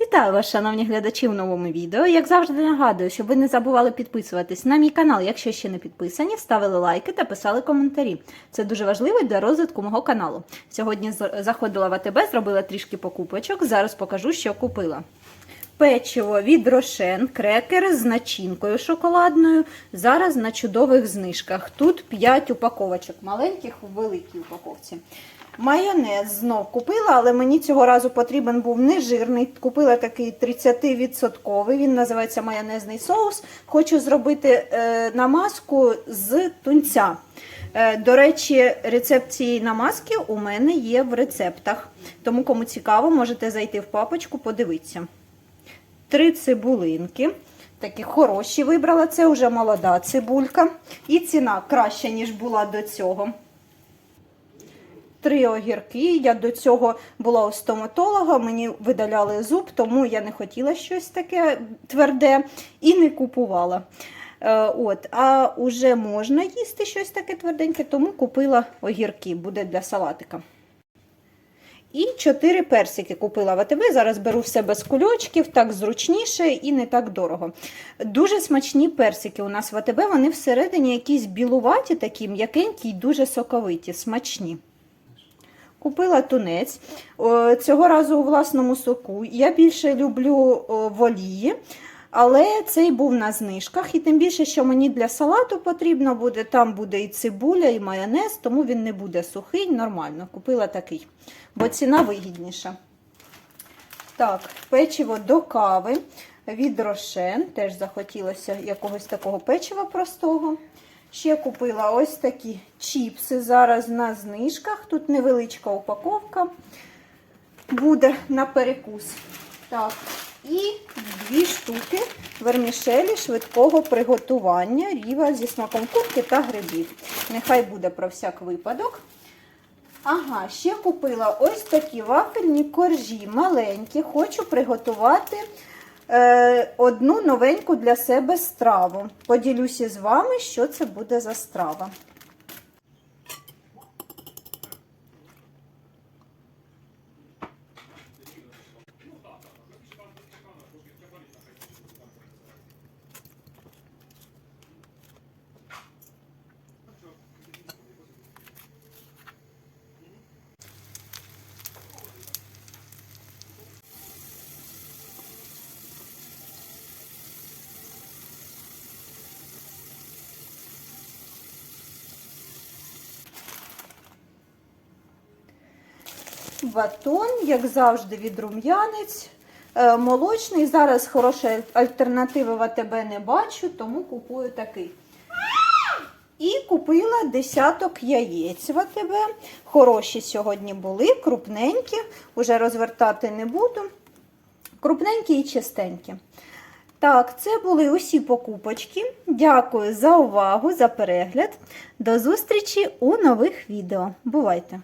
Вітаю вас, шановні глядачі, в новому відео. Як завжди нагадую, щоб ви не забували підписуватись на мій канал, якщо ще не підписані, ставили лайки та писали коментарі. Це дуже важливо для розвитку мого каналу. Сьогодні заходила в АТБ, зробила трішки покупочок. Зараз покажу, що купила. Печиво від Рошен, крекер з начинкою шоколадною. Зараз на чудових знижках. Тут 5 упаковочок, маленьких у великій упаковці. Майонез знов купила, але мені цього разу потрібен був не жирний. Купила такий 30%. Він називається майонезний соус. Хочу зробити е, намазку з тунця. Е, До речі, рецепт цієї намазки у мене є в рецептах. Тому, кому цікаво, можете зайти в папочку, подивитися. Три цибулинки. Такі хороші вибрала. Це вже молода цибулька. І ціна краща, ніж була до цього. Три огірки. Я до цього була у стоматолога, мені видаляли зуб, тому я не хотіла щось таке тверде і не купувала. Е, От, а вже можна їсти щось таке тверденьке, тому купила огірки, буде для салатика. І чотири персики купила в АТБ. Зараз беру все без кульочків, так зручніше і не так дорого. Дуже смачні персики у нас в АТБ, вони всередині якісь білуваті, такі м'якенькі і дуже соковиті, смачні. Купила тунець. Цього разу у власному соку. Я більше люблю о, в олії, але цей був на знижках. І тим більше, що мені для салату потрібно буде. Там буде і цибуля, і майонез, тому він не буде сухий, нормально. Купила такий, бо ціна вигідніша. Так, печиво до кави від Рошен. Теж захотілося якогось такого печива простого. Ще купила ось такі чіпси зараз на знижках. Тут невеличка упаковка буде на перекус. Так, і дві штуки вермішелі швидкого приготування, ріва зі смаком курки та грибів. Нехай буде про всяк випадок. Ага, ще купила ось такі вафельні коржі маленькі. Хочу приготувати одну новеньку для себе страву. Поділюся з вами, що це буде за страва. Батон, як завжди, від рум'янець. Е, Молочний. Зараз хорошої альтернативи в АТБ не бачу, тому купую такий. І купила десяток яєць в АТБ. Хороші сьогодні були, крупненькі, уже розвертати не буду. Крупненькі і чистенькі. Так, це були усі покупочки. Дякую за увагу, за перегляд. До зустрічі у нових відео. Бувайте!